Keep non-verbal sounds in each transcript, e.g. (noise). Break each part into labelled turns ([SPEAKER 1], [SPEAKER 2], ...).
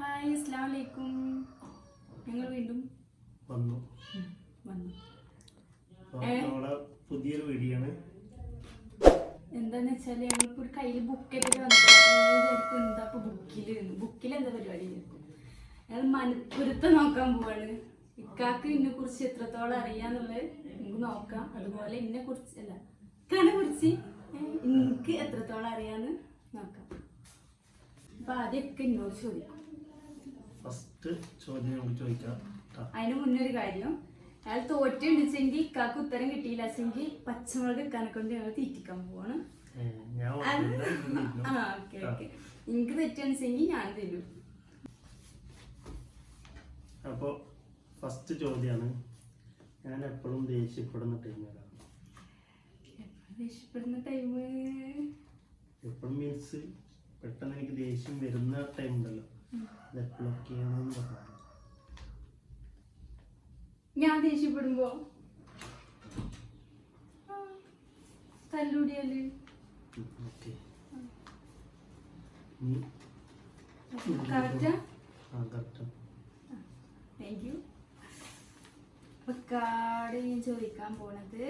[SPEAKER 1] Hi അസ്സാം വലൈക്കും ഞങ്ങൾ വീണ്ടും
[SPEAKER 2] വന്നു.
[SPEAKER 1] വന്നു. ഏ?
[SPEAKER 2] പുതിയൊരു വീഡിയോ ആണ്
[SPEAKER 1] എന്താന്ന് വെച്ചാൽ ഞങ്ങളിപ്പോ ഒരു കയ്യിൽ ബുക്ക് ആയിട്ട് വന്നിട്ടുണ്ട് എന്താ ഇപ്പൊ ബുക്കിൽ ബുക്കിൽ എന്താ പരിപാടി ഞങ്ങൾ മലപ്പുറത്ത് നോക്കാൻ പോവാണ്. ഇക്കാക്ക് ഇന്നെ കുറിച്ച് എത്രത്തോളം അറിയാന്നുള്ളത് നമുക്ക് നോക്കാം. അതുപോലെ ഇന്നെ കുറിച്ച് അല്ല ഇക്കാനെ കുറിച്ച് എനിക്ക് എത്രത്തോളം അറിയാന്ന് നോക്കാം. അപ്പൊ ആദ്യമൊക്കെ എന്നോട് ചോദിക്കും.
[SPEAKER 2] ചോദ്യം നമുക്ക് ചോദിക്കാം.
[SPEAKER 1] അതിന് മുന്നേ ഒരു കാര്യം. അയാൾ തോറ്റുണ്ടെങ്കിൽ ഇക്കാക്ക് ഉത്തരം കിട്ടിയില്ല. വെച്ചെങ്കിൽ പച്ചമുളക് കണക്കൊണ്ട് കൊണ്ട് ഞങ്ങൾ തീറ്റിക്കാൻ പോവാണ്. ആ ഓക്കെ ഓക്കെ. എനിക്ക് തെറ്റണിച്ചെങ്കിൽ ഞാൻ തരും.
[SPEAKER 2] അപ്പൊ ഫസ്റ്റ് ചോദ്യമാണ് ഞാൻ എപ്പോഴും ദേഷ്യപ്പെടുന്ന ടൈമാണ്
[SPEAKER 1] ദേഷ്യപ്പെടുന്ന ടൈം
[SPEAKER 2] എപ്പോഴും മീൻസ് പെട്ടെന്ന് എനിക്ക് ദേഷ്യം വരുന്ന ടൈം ഉണ്ടല്ലോ. പറഞ്ഞു
[SPEAKER 1] ഞാൻ ദേഷ്യപ്പെടുമ്പോ? തല്ലൂടിയാൽ ഞാൻ ചോദിക്കാൻ പോണത്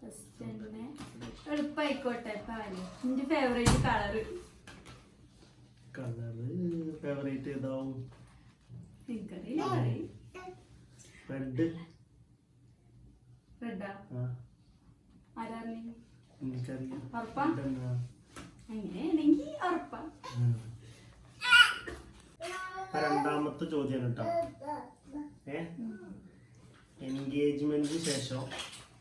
[SPEAKER 1] ഫസ്റ്റ് എളുപ്പായിക്കോട്ടെ പാൽ എന്റെ ഫേവറേറ്റ് കളറ്
[SPEAKER 2] കളറ് ഫേവറേറ്റ് ഏതാവും? റെഡ് എനിക്കറിയാം. രണ്ടാമത്തെ ചോദ്യം കേട്ടോ. ഏ? എൻഗേജ്മെന്റിന് ശേഷം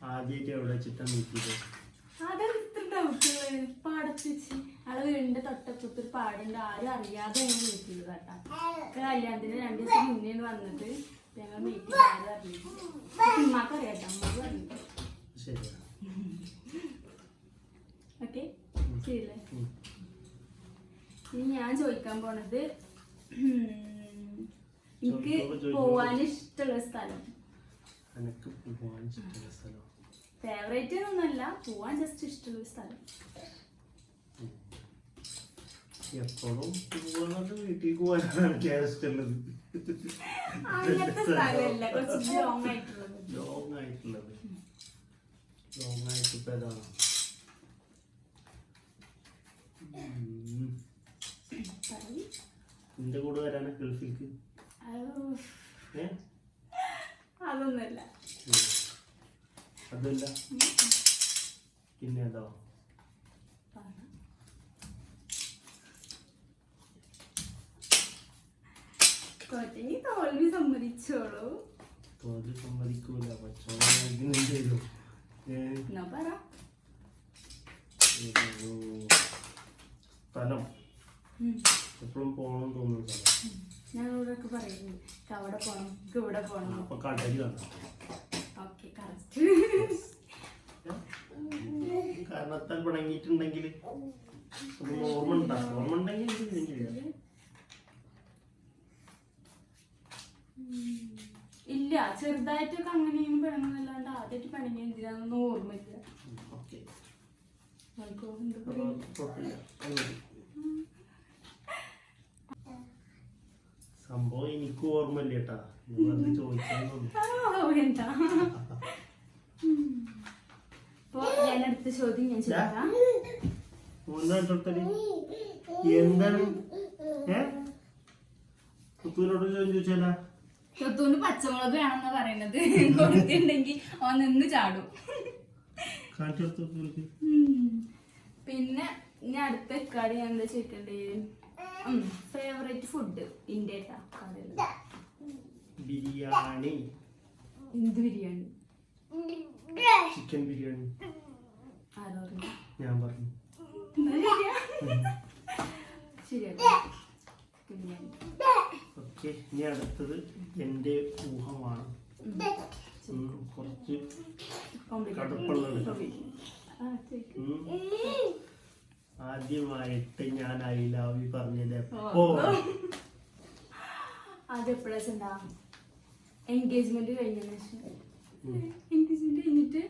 [SPEAKER 2] ആദ്യമായിട്ട് എവിടെ വെച്ചിട്ടാണ് മീറ്റ് ചെയ്തത്?
[SPEAKER 1] ഡൗട്ടുകൾ പാടത്ത് വെച്ച് ആളെ വീടിന്റെ തൊട്ടപ്പുറത്ത് ഒരു പാടുണ്ട്. ആരും അറിയാതെ ഞങ്ങൾ വീട്ടിൽ കേട്ടാ. കല്യാണത്തിന് രണ്ടു ദിവസം മുന്നേ വന്നിട്ട് ഞങ്ങൾ വീട്ടിൽ ആരും അറിയില്ല ഉമ്മാക്ക് അറിയാട്ടോ
[SPEAKER 2] അമ്മയ്ക്ക്
[SPEAKER 1] ഓക്കെ? ശരിയല്ലേ? ഇനി ഞാൻ ചോദിക്കാൻ പോണത് എനിക്ക്. പോവാൻ ഇഷ്ടമുള്ള സ്ഥലം.
[SPEAKER 2] എനിക്ക് പോവാൻ ഇഷ്ടമുള്ള സ്ഥലം?
[SPEAKER 1] ഫേവറേറ്റ് ഒന്നുമല്ല പോവാൻ ജസ്റ്റ് ഇഷ്ടമുള്ള ഒരു സ്ഥലം.
[SPEAKER 2] എപ്പോഴും പോകാതെ വീട്ടിൽ പോകാനാണ് എനിക്ക് ഇഷ്ടമുള്ളത്.
[SPEAKER 1] അങ്ങനത്തെ സ്ഥലമല്ല കുറച്ച് ലോങ് ആയിട്ടുള്ളത്.
[SPEAKER 2] ലോങ് ആയിട്ടുള്ളത്. ലോങ് ആയിട്ട് ഇപ്പൊ ഏതാണ് നിന്റെ കൂടെ വരാനാ ഗൾഫിലേക്ക്?
[SPEAKER 1] അതൊന്നുമല്ല.
[SPEAKER 2] അതല്ല പിന്നെ
[SPEAKER 1] എന്തോ തോൽവി സമ്മതിച്ചോളൂ.
[SPEAKER 2] സമ്മതിക്കൂല. സ്ഥലം. എപ്പോഴും പോകണം തോന്നുന്ന സ്ഥലം.
[SPEAKER 1] ഞാൻ ഇവിടെയൊക്കെ പറയുന്നു. "ഇക്ക് അവിടെ പോണം ഇവിടെ പോണം.
[SPEAKER 2] അപ്പൊ കടലി വന്നു
[SPEAKER 1] ഓക്കെ കറക്റ്റ്
[SPEAKER 2] കാരണത്താൽ പിണങ്ങിയിട്ടുണ്ടെങ്കിൽ ഒന്ന് ഓർമ്മ ഉണ്ടാകും ഓർമ്മ ഉണ്ടെങ്കിൽ.
[SPEAKER 1] ഇല്ല ചെറുതായിട്ടൊക്കെ അങ്ങനെയും പിണങ്ങുന്നല്ലാണ്ട് ആദ്യമായിട്ട് പിണങ്ങി എന്തിനാണെന്ന് ഓർമ്മയില്ല.
[SPEAKER 2] സംഭവം എനിക്ക് ഓർമ്മയില്ല കേട്ടാ. ഞാൻ വെറുതെ ചോദിക്കാന്നുള്ളൂ
[SPEAKER 1] ആ, വേണ്ട അപ്പൊ ഞാൻ അടുത്ത ചോദ്യം ഞാൻ ചോദിക്കാം.
[SPEAKER 2] എന്താണ്? ചോദിച്ചാലാ
[SPEAKER 1] പച്ചമുളക് വേണമെന്നാ പറയണത്. കൊടുത്തിട്ടുണ്ടെങ്കിൽ അവൻ നിന്ന് ചാടും. പിന്നെ ഇനി അടുത്ത കടി ഞാൻ എന്താ ചോദിക്കണ്ടേ? Favourite food India
[SPEAKER 2] biryani.
[SPEAKER 1] എന്ത് ബിരിയാണി?
[SPEAKER 2] ചിക്കൻ ബിരിയാണി ഞാൻ പറഞ്ഞു. ഓക്കെ ഇനി അടുത്തത് എന്റെ ഊഹമാണ്. കുറച്ച് കടുപ്പുള്ളത്. ആദ്യമായിട്ട് ഞാൻ ഐ ലവ് യു പറഞ്ഞത് എപ്പോ?
[SPEAKER 1] അതെപ്പോഴാ എൻഗേജ്മെന്റ് കഴിഞ്ഞ ശേഷം എൻഗേജ്മെന്റ് കഴിഞ്ഞിട്ട്.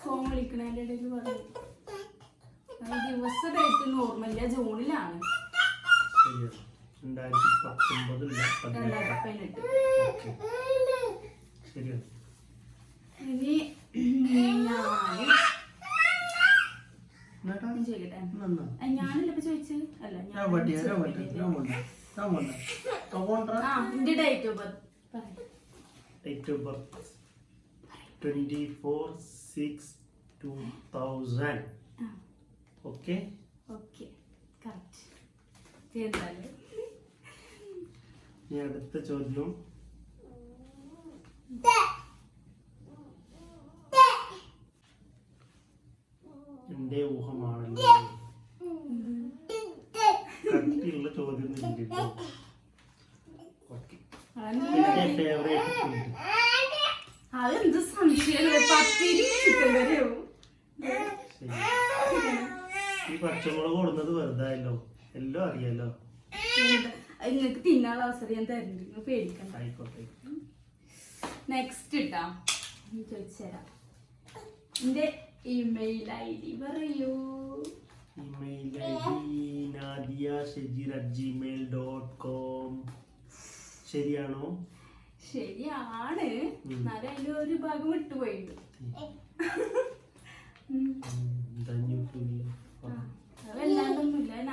[SPEAKER 1] ഫോൺ വിളിക്കണതിന്റെ ഇടയിൽ പറഞ്ഞു ദിവസം ഡേറ്റ് ഓർമ്മയില്ല ജൂണിലാണ്.
[SPEAKER 2] രണ്ടായിരത്തി ഓക്കെ. ശരിയാണ്
[SPEAKER 1] ഇനി ഞാൻ
[SPEAKER 2] നന്നാ.
[SPEAKER 1] ഞാനല്ല ഇപ്പൊ ചോദിച്ചത്? അല്ല
[SPEAKER 2] ഞാൻ
[SPEAKER 1] date of birth
[SPEAKER 2] date of birth twenty four six two thousand okay
[SPEAKER 1] okay
[SPEAKER 2] ഇനി അടുത്ത ചോദ്യം. എന്റെ ഊഹമാണല്ലോ. കട്ടിയുള്ള ചോദ്യം എന്റെ ഫേവറേറ്റ് ഫുഡ്
[SPEAKER 1] അതെന്ത് സംശയമല്ലേ പത്തിരി ചിക്കൻ കറിയോ?
[SPEAKER 2] ഈ പച്ചമുളക് കൊടുന്നത് വെറുതെ എല്ലാം അറിയാലോ.
[SPEAKER 1] നിങ്ങൾക്ക് തിന്നാനുള്ള അവസരം ഞാൻ തരുന്നുണ്ട് നിങ്ങൾ പേടിക്കണ്ട.
[SPEAKER 2] ആയിക്കോട്ടെ.
[SPEAKER 1] നെക്സ്റ്റ് ഇട്ടാ. ചോദിച്ചുതരാം എന്റെ ഇമെയിൽ ഐ ഡി പറയൂ.
[SPEAKER 2] Email I D Nadia Shejeer at Gmail dot com ശരിയാണോ?
[SPEAKER 1] ശരിയാണ്. എന്നാലും അതിന്റെ ഒരു ഭാഗം വിട്ടുപോയിട്ടുണ്ട്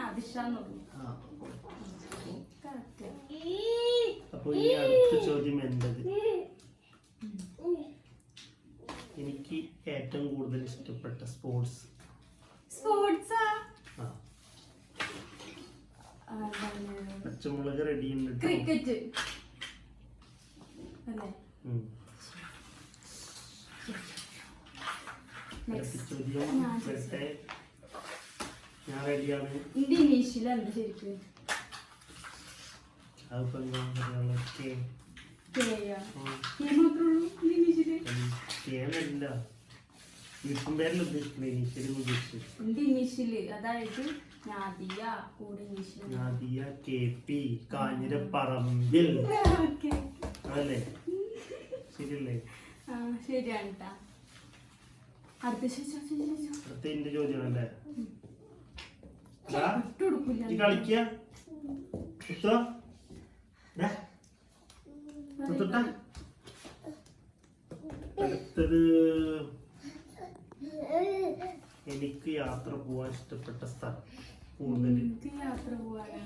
[SPEAKER 1] ആദിഷാന്നുള്ളൂ
[SPEAKER 2] ഈ അടുത്ത ചോദ്യം എന്തത്? എനിക്ക് ഏറ്റവും കൂടുതൽ ഇഷ്ടപ്പെട്ട സ്പോർട്സ്?
[SPEAKER 1] സ്പോർട്സാ?
[SPEAKER 2] പച്ചമുളക് റെഡി ഉണ്ട്
[SPEAKER 1] ക്രിക്കറ്റ്. അല്ലേ? ഞാൻ
[SPEAKER 2] റെഡിയാണ്.
[SPEAKER 1] ശരിക്കും?
[SPEAKER 2] അതിപ്പോ എന്താ
[SPEAKER 1] അതായത് പറമ്പിൽ കൂടെ (laughs) initial
[SPEAKER 2] Nadia K P Kanjirapparambil
[SPEAKER 1] okay
[SPEAKER 2] അതല്ലേ ശരിയല്ലേ?
[SPEAKER 1] ആ ശരിയാണ് ട്ടാ. അടുത്ത ചോദിച്ചോ
[SPEAKER 2] അടുത്ത എന്റെ ചോദ്യമാണല്ലേ കളിക്കുക. അടുത്തത് എനിക്ക് യാത്ര പോവാൻ ഇഷ്ടപ്പെട്ട സ്ഥലം കൂടുതൽ
[SPEAKER 1] യാത്ര പോവാനാ.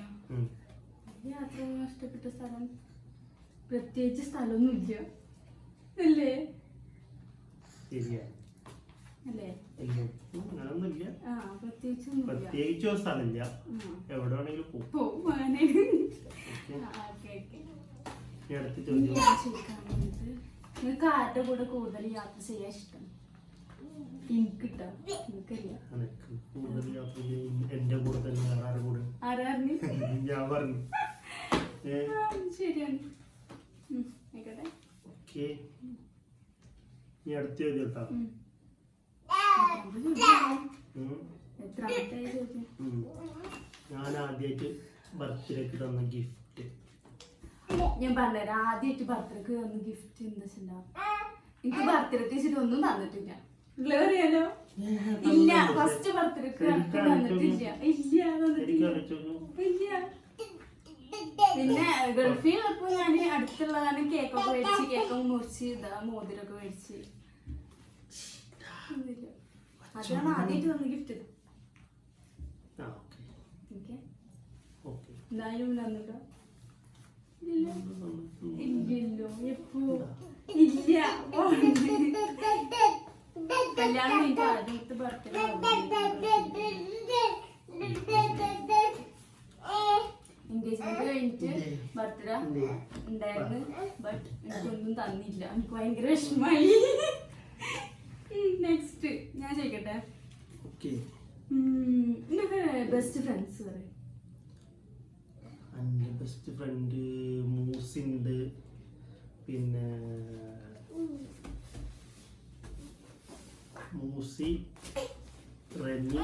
[SPEAKER 1] യാത്ര പോകാൻ ഇഷ്ടപ്പെട്ട സ്ഥലം പ്രത്യേകിച്ച് സ്ഥലമൊന്നുമില്ല. അല്ലേ?
[SPEAKER 2] അങ്ങനൊന്നുമില്ല
[SPEAKER 1] പ്രത്യേകിച്ച്
[SPEAKER 2] സ്ഥലമില്ല. എവിടെ വേണമെങ്കിലും പോകും അടുത്ത
[SPEAKER 1] നിങ്ങൾക്ക് ആരുടെ കൂടെ കൂടുതൽ യാത്ര ചെയ്യാൻ ഇഷ്ടം? എനിക്ക് കേട്ടോ
[SPEAKER 2] കൂടുതൽ യാത്ര എന്റെ കൂടെ തന്നെ ആരുടെ കൂടെ?
[SPEAKER 1] ആരാറിന്
[SPEAKER 2] ഞാൻ പറഞ്ഞു.
[SPEAKER 1] ശരിയാണ്. ആയിക്കോട്ടെ.
[SPEAKER 2] ഓക്കെ ഇനി അടുത്ത ചോദ്യം കേട്ടോ. ഞാൻ ആദ്യമായിട്ട് ബർത്ത്ഡേക്ക് തന്ന ഗിഫ്റ്റ്.
[SPEAKER 1] ഞാൻ പറഞ്ഞുതരാം. ആദ്യമായിട്ട് ബർത്ത്ഡേക്ക് തന്ന ഗിഫ്റ്റ് എന്താ വെച്ചിട്ടുണ്ടാ എനിക്ക് ബർത്ത്ഡേക്ക് വെച്ചിട്ട് ഒന്നും തന്നിട്ടില്ല. അറിയാലോ ഇല്ല. ഫസ്റ്റ് ബർത്ത്ഡേക്ക് തന്നിട്ടില്ല. ഇല്ല തന്നിട്ടില്ല. ഇല്ല. പിന്നെ ഗൾഫിൽ ഇപ്പൊ ഞാൻ അടുത്തുള്ളതാണ് കേക്കൊക്കെ മേടിച്ച് കേക്കൊക്കെ മുറിച്ച് ഇതാ മോതിരൊക്കെ മേടിച്ച്. അതാണ് ആദ്യമായിട്ട് തന്ന ഗിഫ്റ്റ് എന്തായാലും തന്നിട്ടോ? ഇല്ല ഇല്ലല്ലോ എപ്പോ? ഇല്ല. കല്യാണം കഴിഞ്ഞിട്ട് ആദ്യത്തെ ബർത്ത്ഡേ എൻഗേജ്മെന്റ് കഴിഞ്ഞിട്ട് ബർത്ത്ഡേ ഉണ്ടായിരുന്നു. ബട്ട് എനിക്കൊന്നും തന്നില്ല. എനിക്ക് ഭയങ്കര വിഷമായി നെക്സ്റ്റ് ഞാൻ ചോദിക്കട്ടെ? നിങ്ങളുടെ ബെസ്റ്റ് ഫ്രണ്ട്സ് പറയും.
[SPEAKER 2] എന്റെ ബെസ്റ്റ് ഫ്രണ്ട് മൂസിണ്ട്. പിന്നെ മൂസി റെനി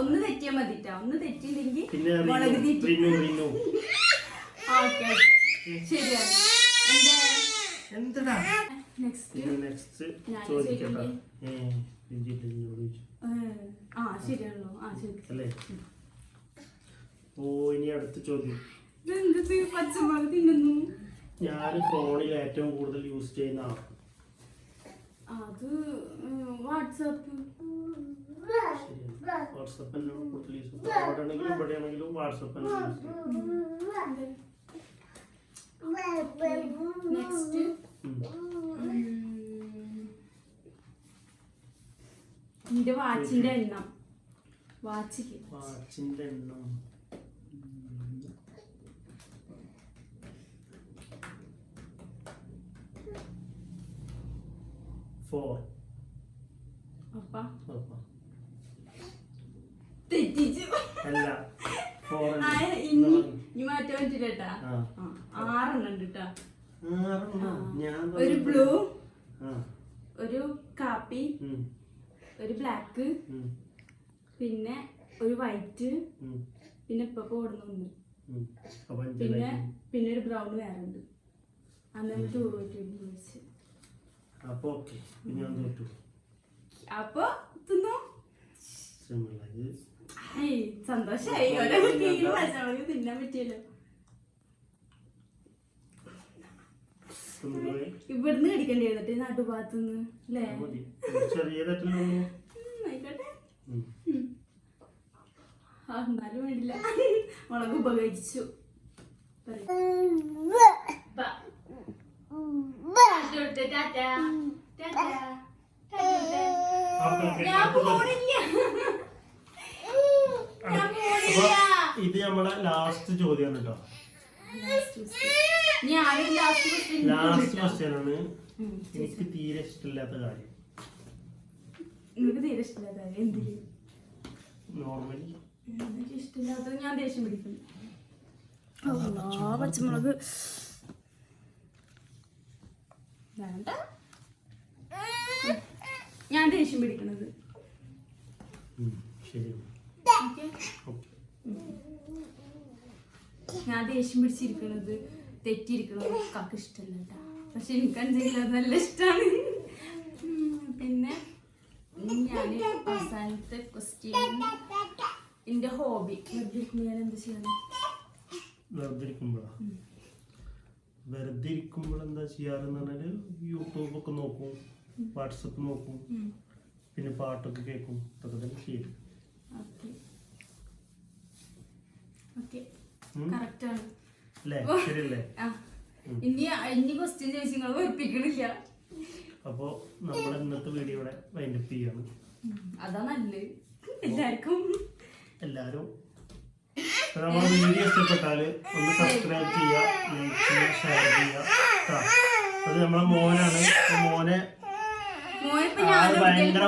[SPEAKER 1] ഒന്ന് തെറ്റിയാ മതിട്ടാ. ഒന്ന് തെറ്റിയില്ലെങ്കിൽ മുളക് തീറ്റി. ഓക്കെ
[SPEAKER 2] എന്നോട്
[SPEAKER 1] ആ ശരിയാണല്ലോ. ആ ശരി.
[SPEAKER 2] ഓ ഇനി അടുത്ത ചോദ്യം.
[SPEAKER 1] ഇതെന്ത് പച്ചമുളക് തിന്നുന്നു.
[SPEAKER 2] ഞാൻ ഫോണിൽ ഏറ്റവും കൂടുതൽ യൂസ് ചെയ്യുന്ന
[SPEAKER 1] അത് വാട്സാപ്പ്.
[SPEAKER 2] ശരിയാണ് വാട്സപ്പ് തന്നെയാണ് കൂടുതൽ യൂസ് ചെയ്യുന്നത് അവിടെ ആണെങ്കിലും ഇവിടെ ആണെങ്കിലും വാട്സപ്പ് തന്നെ യൂസ്
[SPEAKER 1] നെക്സ്റ്റ് എന്റെ വാച്ചിന്റെ എണ്ണം. വാച്ചിക്ക്.
[SPEAKER 2] വാച്ചിന്റെ എണ്ണം ഫോർ
[SPEAKER 1] അപ്പ.
[SPEAKER 2] തെറ്റിച്ചു
[SPEAKER 1] തെറ്റിച്ചു.
[SPEAKER 2] അല്ല
[SPEAKER 1] ഇനി ഇനി മാറ്റാൻ. ആറെണ്ണം? ഉണ്ട്
[SPEAKER 2] ഞാൻ
[SPEAKER 1] ഒരു ബ്ലൂ
[SPEAKER 2] ആ.
[SPEAKER 1] ഒരു കാപ്പി
[SPEAKER 2] ഉം,
[SPEAKER 1] ഒരു ബ്ലാക്ക്
[SPEAKER 2] ഉം,
[SPEAKER 1] പിന്നെ ഒരു വൈറ്റ്
[SPEAKER 2] ഉം,
[SPEAKER 1] പിന്നെ ഇപ്പൊ ഓടുന്ന ഒന്ന്.
[SPEAKER 2] ഉം. അപ്പൊ
[SPEAKER 1] പിന്നെ പിന്നെ ഒരു ബ്രൗൺ വേറെ ഉണ്ട് അന്ന് ടൂർ പോയിട്ട് ചോദിച്ചു
[SPEAKER 2] അപ്പൊ ഓക്കെ ഞാൻ തോറ്റു
[SPEAKER 1] അപ്പൊ തിന്നോ? സന്തോഷായി. ഓരോ കുട്ടിക്ക് പച്ചമുളക് തിന്നാൻ പറ്റിയല്ലോ.
[SPEAKER 2] സിമ്പിൾ
[SPEAKER 1] ഇവിടുന്ന് കടിക്കണ്ടേ എന്നിട്ട് നടുഭാഗത്തുനിന്ന് അല്ലേ? ആയിക്കോട്ടെ. എന്നാലും വേണ്ടില്ല. മുളക് ഉപകരിച്ചു. ഞാൻ ബ. ടാറ്റ കൊടുത്തേ, ടാറ്റ. ടാറ്റ. ടാറ്റ കൊടുത്തേ.
[SPEAKER 2] Okay, okay.
[SPEAKER 1] ഞാൻ
[SPEAKER 2] അടുത്തത്.
[SPEAKER 1] പോണില്ല ഞാൻ
[SPEAKER 2] അപ്പൊ
[SPEAKER 1] പോണില്ല
[SPEAKER 2] ഇത് നമ്മളെ ലാസ്റ്റ് ചോദ്യമാണ് കേട്ടോ
[SPEAKER 1] ഞാൻ ലാസ്റ്റ്
[SPEAKER 2] ലാസ്റ്റ് ക്വസ്റ്റ്യൻ ആണ്. എനിക്ക് തീരെ ഇഷ്ടമില്ലാത്ത കാര്യം.
[SPEAKER 1] തീരെ കാര്യം എന്തിൽ?
[SPEAKER 2] നോർമലി
[SPEAKER 1] എനിക്ക് ഇഷ്ടമില്ലാത്തത് ഞാൻ ദേഷ്യം പിടിക്കും. പച്ചമുളക്. വേണ്ട. ഞാൻ ദേഷ്യം പിടിക്കണത്.
[SPEAKER 2] ശരി.
[SPEAKER 1] ഓക്കെ.
[SPEAKER 2] ഓക്കെ.
[SPEAKER 1] ഞാൻ ദേഷ്യം പിടിച്ചിരിക്കണത് തെറ്റിയിരിക്കണത് കാക്ക് ഇഷ്ടമല്ല കേട്ടോ. പക്ഷെ എനിക്കഞ്ചെങ്കിലും അത് നല്ല ഇഷ്ടമാണ്. പിന്നെ ഞാൻ അവസാനത്തെ ക്വസ്റ്റ്യൻ എന്റെ ഹോബി വെറുതെ ഞാൻ എന്ത് ചെയ്യണം
[SPEAKER 2] വെറുതെ ഇരിക്കുമ്പോഴാ വെറുതെ ഇരിക്കുമ്പോൾ എന്താ ചെയ്യാറെന്ന് പറഞ്ഞാൽ യൂട്യൂബ് ഒക്കെ നോക്കും വാട്സപ്പ് നോക്കും പിന്നെ പാട്ടൊക്കെ കേൾക്കും അതൊക്കെ തന്നെ ചെയ്യും.
[SPEAKER 1] ഓക്കെ. ഓക്കെ.
[SPEAKER 2] ഉം.
[SPEAKER 1] കറക്റ്റാണ്.
[SPEAKER 2] അല്ലേ ശരിയല്ലേ?
[SPEAKER 1] ആ. ഇനി ഇനി ക്വസ്റ്റ്യൻ ചോദിച്ചു നിങ്ങൾ വെറുപ്പിക്കണില്ല.
[SPEAKER 2] അപ്പോൾ നമ്മൾ ഇന്നത്തെ വീഡിയോ ഇവിടെ വൈൻഡപ്പ് ചെയ്യാണ്.
[SPEAKER 1] അതാ നല്ലത്. എല്ലാവർക്കും.
[SPEAKER 2] എല്ലാരും. നമ്മുടെ വീഡിയോ ഇഷ്ടപ്പെട്ടാൽ ഒന്ന് സബ്സ്ക്രൈബ് ചെയ്യുക ഷെയർ ചെയ്യുക അത് നമ്മളെ മോനാണ്. മോനെ ഭയങ്കര.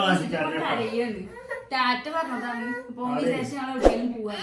[SPEAKER 1] കരയാണ് ടാറ്റ പറഞ്ഞതാണ് അപ്പൊ വിചാരിച്ചു ഞങ്ങൾ
[SPEAKER 2] എവിടെയും
[SPEAKER 1] പോവാൻ